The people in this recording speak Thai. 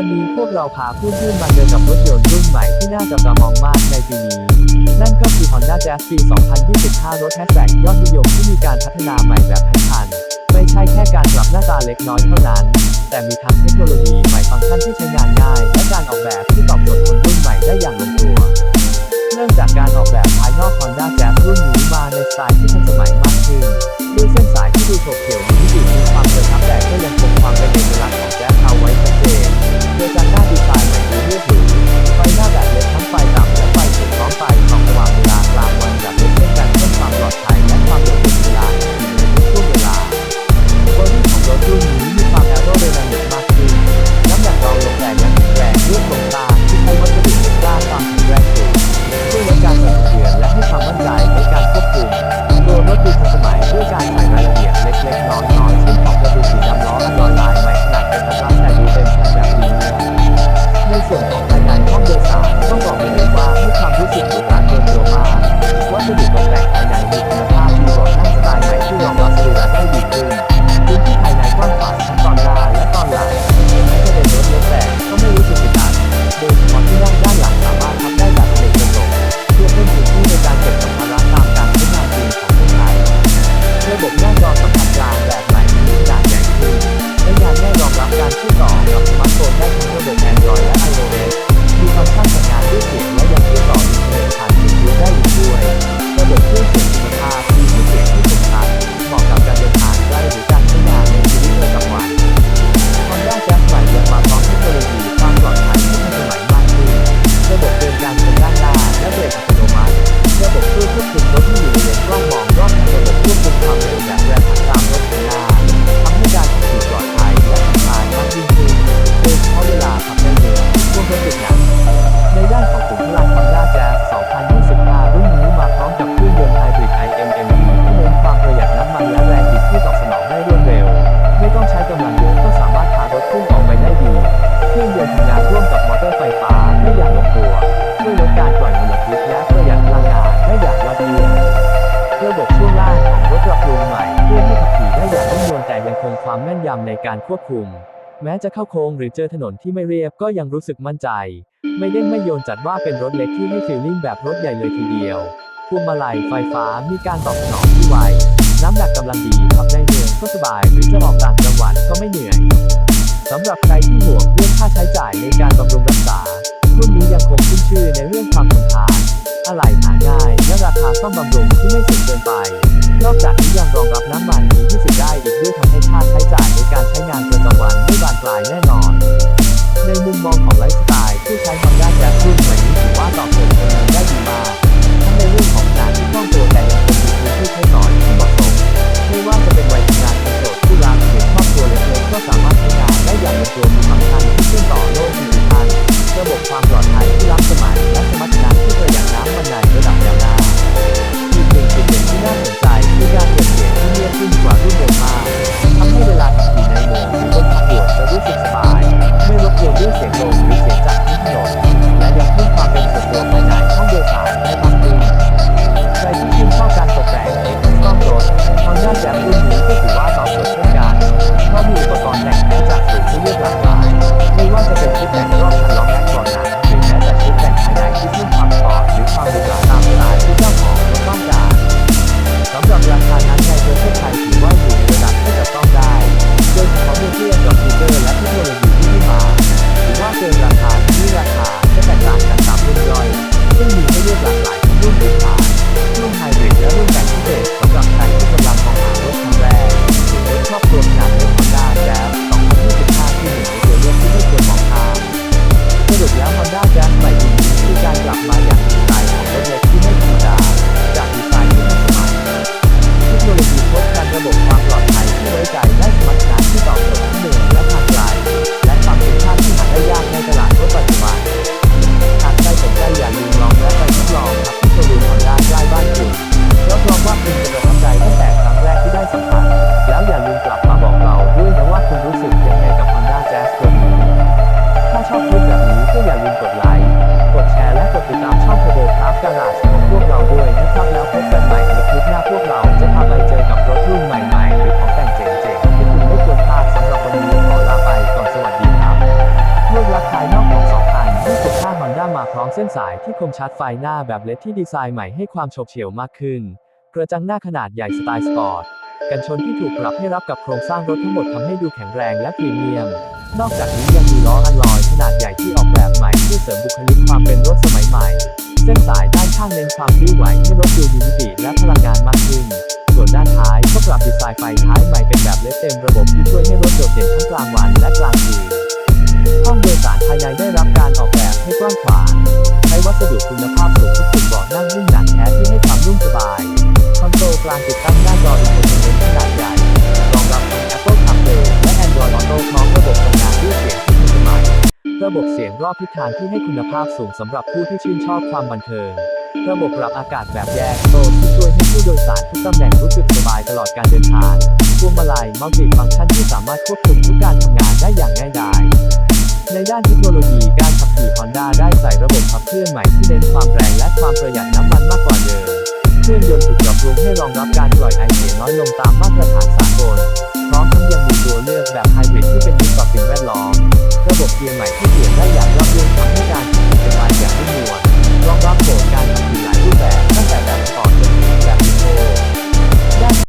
วันนี้พวกเราพาเพื่อนมาเจอกับรถยนต์รุ่นใหม่ที่น่าจับตามองมากในปีนี้ นั่นก็คือ Honda Jazz ปี 2025 รถแฮชแบ็กยอดนิยมที่มีการพัฒนาใหม่แบบทันงคัน ไม่ใช่แค่การปรับหน้าตาเล็กน้อยเท่านั้น แต่มีทั้งเทคโนโลยีใหม่ฟังก์ชันที่ใช้งานง่าย และการออกแบบที่ตอบโจทย์คนรุ่นใหม่ได้อย่างลงตัว เริ่มจากการออกแบบภายนอก Honda Jazz รุ่นนี้มาในสไตล์ที่ทันสมัยมากขึ้นด้วยเส้นสายที่ดูโฉบเฉี่ยวมีมิติมีความเกิดทับแต่ก็ยังคงความเป็นเอกลักษณ์ของแจ๊ de ำในการควบคุม แม้จะเข้าโค้งหรือเจอถนนที่ไม่เรียบก็ยังรู้สึกมั่นใจ ไม่เด้งไม่โยนจัดว่าเป็นรถเล็กที่ให้ฟีลลิ่งแบบรถใหญ่เลยทีเดียวพวงมาลัยไฟฟ้ามีการตอบสนองที่ไว น้ำหนักกำลังดีขับได้เร็วก็สบายหรือจะออกต่างจังหวัดก็ไม่เหนื่อยสำหรับใครที่ห่วงเรื่องค่าใช้จ่ายในการบำรุงรักษารุ่นนี้ยังคงขึ้นชื่อในเรื่องความทนทานอะไหล่หาง่ายและราคาซ่อมบำรุงที่ไม่สูงเกินไป นอกจากนี้ยังรองรับน้ำมันมี20 ไร่อีกด้วยทำให้ค่าใช้จ่ายในการใช้งาน ส้นสายที่คมชัดไฟหน้าแบบเลดที่ดีไซน์ใหม่ให้ความโฉบเฉี่ยวมากขึ้น กระจังหน้าขนาดใหญ่สไตล์สปอร์ต กันชนที่ถูกปรับให้รับกับโครงสร้างรถทั้งหมดทำให้ดูแข็งแรงและพรีเมียม นอกจากนี้ยังมีล้ออัลลอยขนาดใหญ่ที่ออกแบบใหม่เพื่อเสริมบุคลิกความเป็นรถสมัยใหม่ เส้นสายด้านข้างเน้นความริ้วไหวให้รถดูมีมิติและพลังงานมากขึ้น ส่วนด้านท้ายก็ปรับดีไซน์ไฟท้ายใหม่เป็นแบบเลดเต็มระบบที่ช่วยให้รถโดดเด่นทั้งกลางวันและกลางคืนห้องโดยสารภายในได้รับการออกแบบให้กว้างขวาง ใช้วัสดุคุณภาพสูงทุกจุดเบาะนั่งหุ้มหนังแท้ที่ให้ความนุ่มสบาย คอนโซลกลางติดตั้งหน้าจออินโฟเทนเมนต์ขนาดใหญ่รองรับทั้ง Apple CarPlay และ Android Auto พร้อมระบบทำงานด้วยเสียงที่ทันสมัยระบบเสียงรอบทิศทางที่ให้คุณภาพสูงสำหรับผู้ที่ชื่นชอบความบันเทิง ระบบปรับอากาศแบบแยกโซนที่ช่วยให้ผู้โดยสารทุกตำแหน่งรู้สึกสบายตลอดการเดินทางพวงมาลัยมัลติฟังก์ชันที่สามารถควบคุมทุกการทำงานได้อย่างง่ายดายในด้านเทคโนโลยีการ ขี่ Honda ได้ใส่ระบบขับเคลื่อนใหม่ที่เน้นความแรงและความประหยัดน้ำมันมากกว่าเดิม เครื่องยนต์ถูกปรับปรุงให้รองรับการปล่อยไอเสียน้อยลงตามมาตรฐานสากล พร้อมทั้งยังมีตัวเลือกแบบไฮบริดที่เป็นมิตรต่อสิ่งแวดล้อม ระบบเกียร์ใหม่ที่